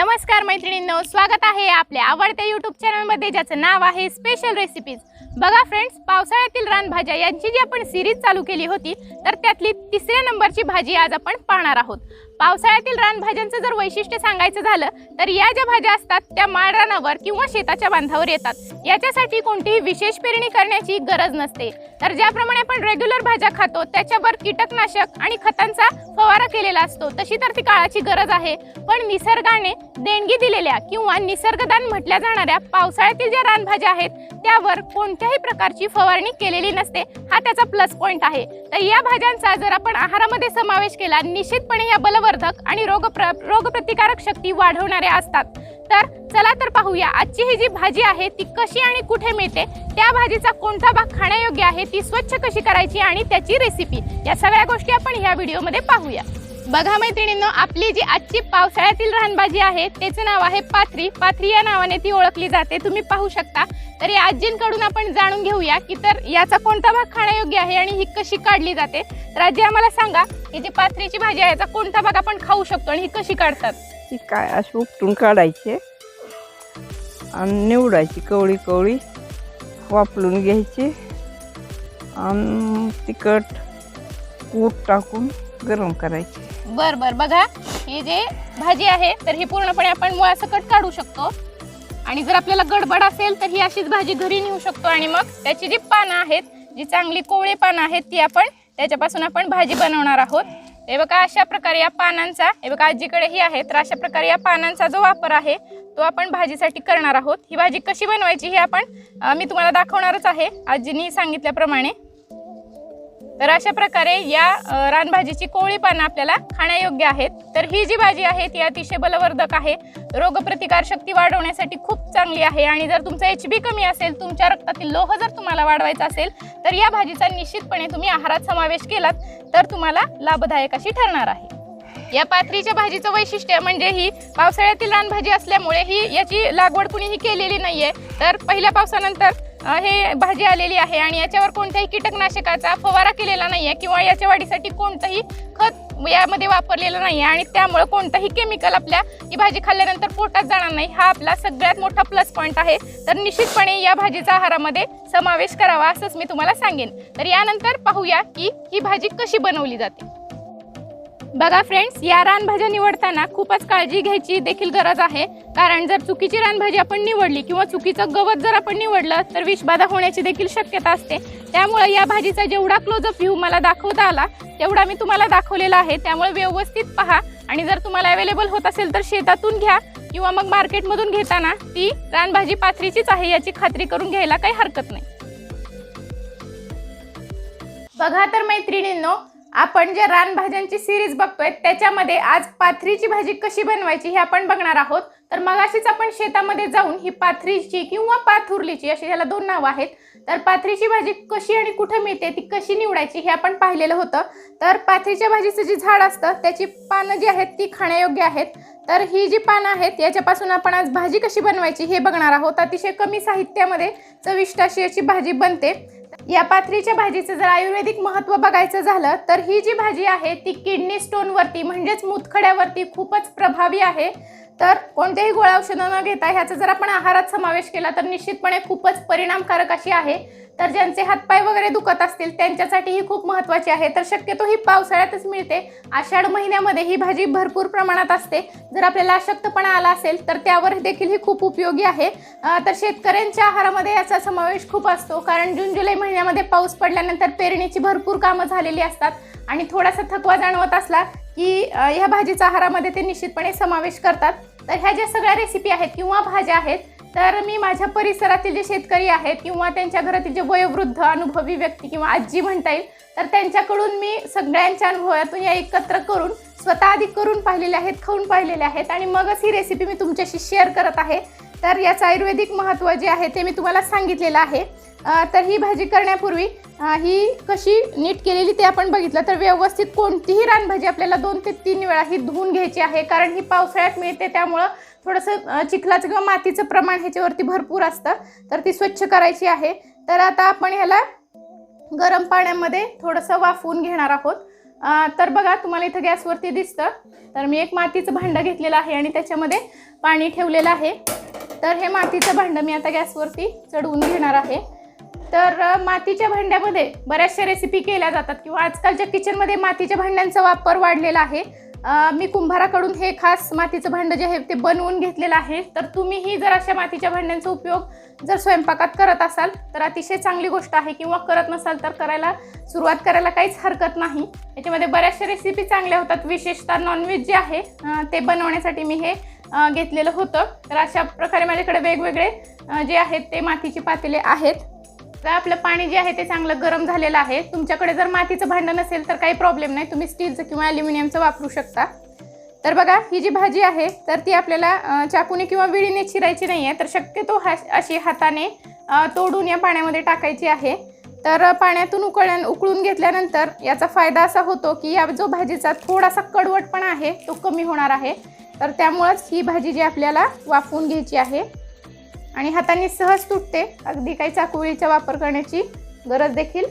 नमस्कार मैत्रिणींनो स्वागत आहे आपल्या आवडत्या यूट्यूब चॅनलमध्ये ज्याचं नाव आहे स्पेशल रेसिपीज बघा फ्रेंड्स पावसाळ्यातील रानभाज्या यांची जी आपण सिरीज चालू केली होती तर त्यातली तिसऱ्या नंबरची भाजी आज आपण पाहणार आहोत. पावसाळ्यातील रानभाज्यांचं जर वैशिष्ट्य सांगायचं झालं तर या ज्या भाज्या असतात त्या माळरानावर किंवा शेताच्या बांधावर येतात. याच्यासाठी कोणतीही विशेष पेरणी करण्याची गरज नसते. तर ज्याप्रमाणे आपण रेग्युलर भाज्या खातो त्याच्यावर कीटकनाशक आणि खतांचा फवारा केलेला असतो तशी तर ती काळाची गरज आहे. पण निसर्गाने देणगी दिलेल्या किंवा निसर्गदान म्हटल्या जाणाऱ्या पावसाळ्यातील ज्या रानभाज्या आहेत त्यावर कोणत्याही प्रकारची फवारणी केलेली नसते हा त्याचा प्लस पॉईंट आहे. तर या भाज्यांचा जर आपण आहारामध्ये समावेश केला निश्चितपणे या रोगवर्धक आणि रोग प्र रोगप्रतिकारक शक्ती वाढवणाऱ्या असतात. तर चला तर पाहूया आजची ही जी भाजी आहे ती कशी आणि कुठे मिळते? त्या भाजीचा कोणता भाग खाण्यायोग्य आहे ती स्वच्छ कशी करायची आणि त्याची रेसिपी या सगळ्या गोष्टी आपण ह्या व्हिडिओमध्ये पाहूया. बघा मैत्रिणींनो आपली जी आजची पावसाळ्यातील रानभाजी आहे त्याचं नाव आहे पाथरी. पाथरी या नावाने ती ओळखली जाते. तुम्ही पाहू शकता. तर या आजींकडून आपण जाणून घेऊया की तर याचा कोणता भाग खाण्यायोग्य आहे आणि ही कशी काढली जाते. तर आजी आम्हाला सांगा ही जी पाथरीची भाजी आहे याचा कोणता भाग आपण खाऊ शकतो आणि ही कशी काढतात? ती काय अशी उपटून काढायचे. आणि निवडायची कवळी कवळी. वापरून घ्यायची. आणि तिखट कूट टाकून गरम करायची. बर बर. बघा ही जे भाजी आहे तर ही पूर्णपणे आपण मुळासकट काढू शकतो. आणि जर आपल्याला गडबड असेल तर ही अशीच भाजी घरी नेऊ शकतो. आणि मग त्याची जी पानं आहेत जी चांगली कोवळी पानं आहेत ती आपण त्याच्यापासून आपण भाजी बनवणार आहोत. हे बघा अशा प्रकारे या पानांचा हे बघा आजीकडेही आहे तर अशा प्रकारे या पानांचा जो वापर आहे तो आपण भाजीसाठी करणार आहोत. ही भाजी कशी बनवायची हे आपण मी तुम्हाला दाखवणारच आहे. आजीनी सांगितल्याप्रमाणे तर अशा प्रकारे या रानभाजीची कोवळी पानं आपल्याला खाण्यायोग्य आहेत. तर ही जी भाजी आहे ती अतिशय बलवर्धक आहे. रोगप्रतिकार शक्ती वाढवण्यासाठी खूप चांगली आहे. आणि जर तुमचा एच बी कमी असेल तुमच्या रक्तातील लोह जर तुम्हाला वाढवायचा असेल तर या भाजीचा निश्चितपणे तुम्ही आहारात समावेश केलात तर तुम्हाला लाभदायक अशी ठरणार आहे. या पाथरीच्या भाजीचं वैशिष्ट्य म्हणजे ही पावसाळ्यातील रानभाजी असल्यामुळे ही याची लागवड कुणीही केलेली नाहीये. तर पहिल्या पावसानंतर हे भाजी आलेली आहे आणि याच्यावर कोणत्याही कीटकनाशकाचा फवारा केलेला नाही आहे किंवा याच्या वाढीसाठी कोणतंही खत यामध्ये वापरलेलं नाही आहे आणि त्यामुळं कोणतंही केमिकल आपल्या ही भाजी खाल्ल्यानंतर पोटात जाणार नाही हा आपला सगळ्यात मोठा प्लस पॉईंट आहे. तर निश्चितपणे या भाजीचा आहारामध्ये समावेश करावा असंच मी तुम्हाला सांगेन. तर यानंतर पाहूया की ही भाजी कशी बनवली जाते. बघा फ्रेंड्स या रानभाज्या निवडताना खूपच काळजी घ्यायची देखील गरज आहे. कारण जर चुकीची रानभाजी आपण निवडली किंवा चुकीचं गवत जर आपण निवडलं तर विषबाधा होण्याची देखील शक्यता असते. त्यामुळे या भाजीचा जेवढा क्लोजअप व्ह्यू मला दाखवता आला तेवढा मी तुम्हाला दाखवलेला आहे. त्यामुळे व्यवस्थित पहा. आणि जर तुम्हाला अवेलेबल होत असेल तर शेतातून घ्या. किंवा मग मार्केटमधून घेताना ती रानभाजी पाथरीचीच आहे याची खात्री करून घ्यायला काही हरकत नाही. बघा तर मैत्रिणींनो आपण ज्या रानभाज्यांची सिरीज बघतोय त्याच्यामध्ये आज पाथरीची भाजी कशी बनवायची हे आपण बघणार आहोत. तर मगाशीच आपण शेतामध्ये जाऊन ही पाथरीची किंवा पाथुर्लीची अशी याला दोन नावं आहेत तर पाथरीची भाजी कशी आणि कुठे मिळते ती कशी निवडायची हे आपण पाहिलेलं होतं. तर पाथरीच्या भाजीचं जे झाड असतं त्याची पानं जी आहेत ती खाण्यायोग्य आहेत. तर ही जी पानं आहेत याच्यापासून आपण आज भाजी कशी बनवायची हे बघणार आहोत. अतिशय कमी साहित्यामध्ये चविष्ट अशी याची भाजी बनते. या पाथरीच्या भाजीचं जर आयुर्वेदिक महत्त्व बघायचं झालं तर ही जी भाजी आहे ती किडनी स्टोनवरती म्हणजेच मुतखड्यावरती खूपच प्रभावी आहे. तर कोणत्याही गोळ्या औषधं न घेता ह्याचा जर आपण आहारात समावेश केला तर निश्चितपणे खूपच परिणामकारक अशी आहे. तर ज्यांचे हातपाय वगैरे दुखत असतील त्यांच्यासाठी ही खूप महत्त्वाची आहे. तर शक्यतो ही पावसाळ्यातच मिळते. आषाढ महिन्यामध्ये ही भाजी भरपूर प्रमाणात असते. जर आपल्याला अशक्तपणा आला असेल तर त्यावर देखील ही खूप उपयोगी आहे. तर शेतकऱ्यांच्या आहारामध्ये याचा समावेश खूप असतो. कारण जून जुलै महिन्यामध्ये पाऊस पडल्यानंतर पेरणीची भरपूर कामं झालेली असतात. आणि थोडासा थकवा जाणवत असला की ह्या भाजीचा आहारामध्ये ते निश्चितपणे समावेश करतात. तर ह्या ज्या सगळ्या रेसिपी आहेत किंवा भाज्या आहेत तर मी माझ्या परिसरातील जे शेतकरी आहेत किंवा त्यांच्या घरातील जे वयोवृद्ध अनुभवी व्यक्ती किंवा आजी म्हणता येईल तर त्यांच्याकडून मी सगळ्यांच्या अनुभवातून या एकत्र करून स्वतः आधी करून पाहिलेले आहेत खाऊन पाहिलेले आहेत आणि मगच ही रेसिपी मी तुमच्याशी शेअर करत आहे. तर याचं आयुर्वेदिक महत्त्व जे आहे ते मी तुम्हाला सांगितलेलं आहे. तर ही भाजी करण्यापूर्वी ही कशी नीट केलेली ते आपण बघितलं तर व्यवस्थित कोणतीही रानभाजी आपल्याला दोन ते तीन वेळा ही धुवून घ्यायची आहे कारण ही पावसाळ्यात मिळते त्यामुळं थोडंसं चिखलाचं किंवा मातीचं प्रमाण ह्याच्यावरती भरपूर असतं. तर ती स्वच्छ करायची आहे. तर आता आपण ह्याला गरम पाण्यामध्ये थोडंसं वाफवून घेणार आहोत. तर बघा तुम्हाला इथं गॅसवरती दिसतं. तर मी एक मातीचं भांडं घेतलेलं आहे आणि त्याच्यामध्ये पाणी ठेवलेलं आहे. तर हे मातीचं भांडं मी आता गॅसवरती चढवून घेणार आहे. तर मातीच्या भांड्यामध्ये बऱ्याचशा रेसिपी केल्या जातात किंवा आजकालच्या किचनमध्ये मातीच्या भांड्यांचा वापर वाढलेला आहे मी कुंभाराकडून हे खास मातीचं भांडं जे आहे ते बनवून घेतलेलं आहे. तर तुम्हीही जर अशा मातीच्या भांड्यांचा उपयोग जर स्वयंपाकात करत असाल तर अतिशय चांगली गोष्ट आहे किंवा करत नसाल तर करायला सुरुवात करायला काहीच हरकत नाही. याच्यामध्ये बऱ्याचशा रेसिपी चांगल्या होतात. विशेषतः नॉनव्हेज जे आहे ते बनवण्यासाठी मी हे घेतलेलं होतं. तर अशा प्रकारे माझ्याकडे वेगवेगळे जे आहेत ते मातीचे पातेले आहेत. तर आपलं पाणी जे आहे ते चांगलं गरम झालेलं आहे. तुमच्याकडे जर मातीचं भांडं नसेल तर काही प्रॉब्लेम नाही. तुम्ही स्टीलचं किंवा ॲल्युमिनियमचं वापरू शकता. तर बघा ही जी भाजी आहे तर ती आपल्याला चाकूने किंवा विळीने चिरायची नाही आहे तर शक्यतो हा अशी हाताने तोडून या पाण्यामध्ये टाकायची आहे. तर पाण्यातून उकळ उकळून घेतल्यानंतर याचा फायदा असा होतो की या जो भाजीचा थोडासा कडवटपणा आहे तो कमी होणार आहे. तर त्यामुळंच ही भाजी जी आपल्याला वाफवून घ्यायची आहे. आणि हाताने सहज तुटते. अगदी काही चाकुळीचा वापर करण्याची गरज देखील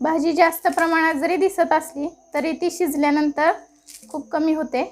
भाजी जास्त प्रमाणात जरी दिसत असली तरी ती शिजल्यानंतर खूप कमी होते.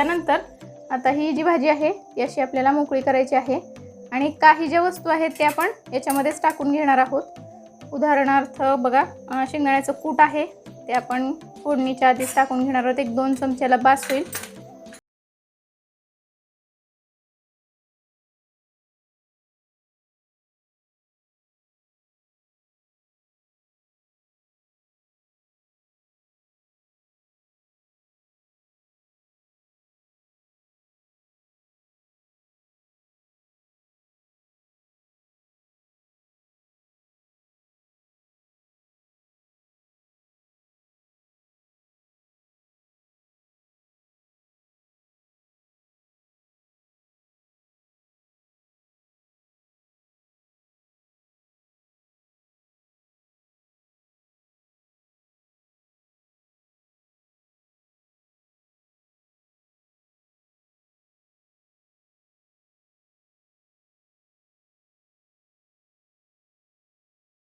त्यानंतर आता ही जी भाजी आहे ती अशी आपल्याला मोकळी करायची आहे. आणि काही ज्या वस्तू आहेत त्या आपण याच्यामध्येच टाकून घेणार आहोत. उदाहरणार्थ बघा शेंगदाण्याचं कूट आहे. ते आपण फोडणीच्या आधीच टाकून घेणार आहोत. एक दोन चमच्याला बास होईल.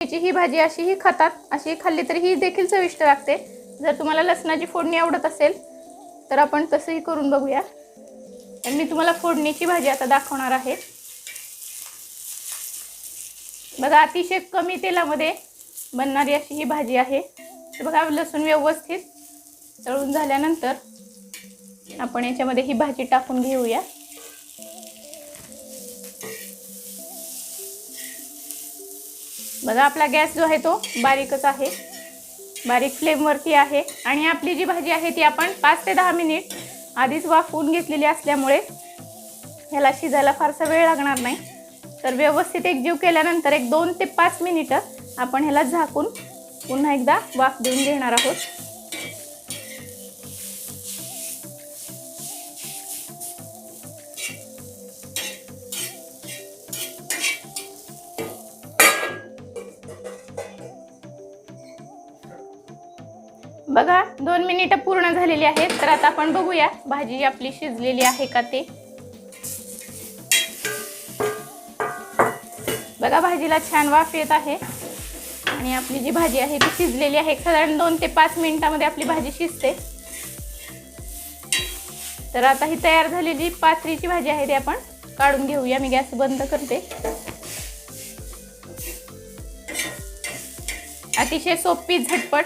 याची ही भाजी अशीही खातात अशी खाल्ली तरी ही देखील चविष्ट लागते. जर तुम्हाला लसणाची फोडणी आवडत असेल तर आपण तसंही करून बघूया. तर मी तुम्हाला फोडणीची भाजी आता दाखवणार आहे. बघा अतिशय कमी तेलामध्ये बनणारी अशी ही भाजी आहे. तर बघा लसूण व्यवस्थित तळून झाल्यानंतर आपण याच्यामध्ये ही भाजी टाकून घेऊया. बघा आपला गॅस जो आहे तो बारीकच आहे. बारीक फ्लेमवरती आहे. आणि आपली जी भाजी आहे ती आपण पाच ते दहा मिनिट आधीच वाफवून घेतलेली असल्यामुळे ह्याला शिजायला फारसा वेळ लागणार नाही. तर व्यवस्थित एकजीव केल्यानंतर एक दोन ते पाच मिनिटं आपण ह्याला झाकून पुन्हा एकदा वाफ देऊन घेणार आहोत. बघा दोन मिनिटं पूर्ण झालेली आहेत तर आता आपण बघूया भाजी आपली शिजलेली आहे का ते. बघा भाजीला छान वाफ येत आहे. आणि आपली जी भाजी आहे ती शिजलेली आहे. साधारण दोन ते पाच मिनिटामध्ये आपली भाजी शिजते. तर आता ही तयार झालेली पाथरीची भाजी आहे ती आपण काढून घेऊया. मी गॅस बंद करते. अतिशय सोपी झटपट.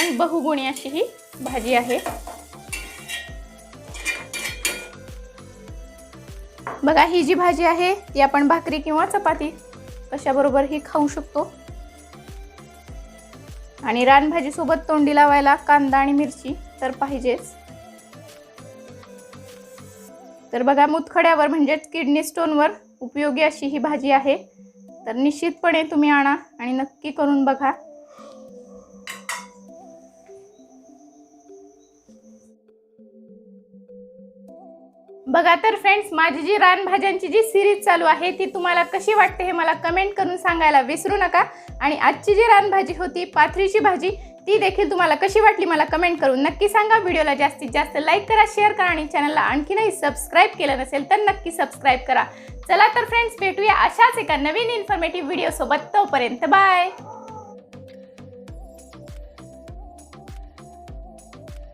आणि बहुगुणी अशी ही भाजी आहे. बघा ही जी भाजी आहे ती आपण भाकरी किंवा चपाती कशाबरोबर ही खाऊ शकतो. आणि रानभाजी सोबत तोंडी लावायला कांदा आणि मिरची तर पाहिजेच. तर बघा मुतखड्यावर म्हणजेच किडनी स्टोनवर उपयोगी अशी ही भाजी आहे. तर निश्चितपणे तुम्ही आणा आणि नक्की करून बघा. बघा तर फ्रेंड्स माझी जी रानभाज्यांची जी सिरीज चालू आहे ती तुम्हाला कशी वाटते हे मला कमेंट करून सांगायला विसरू नका. आणि आजची जी रानभाजी होती पाथरीची भाजी ती देखील तुम्हाला कशी वाटली मला कमेंट करून नक्की सांगा. व्हिडिओला जास्तीत जास्त लाईक करा शेअर करा आणि चॅनलला आणखीनही सबस्क्राईब केलं नसेल तर नक्की सबस्क्राईब करा. चला तर फ्रेंड्स भेटूया अशाच एका नवीन इन्फॉर्मेटिव्ह व्हिडिओसोबत तोपर्यंत. बाय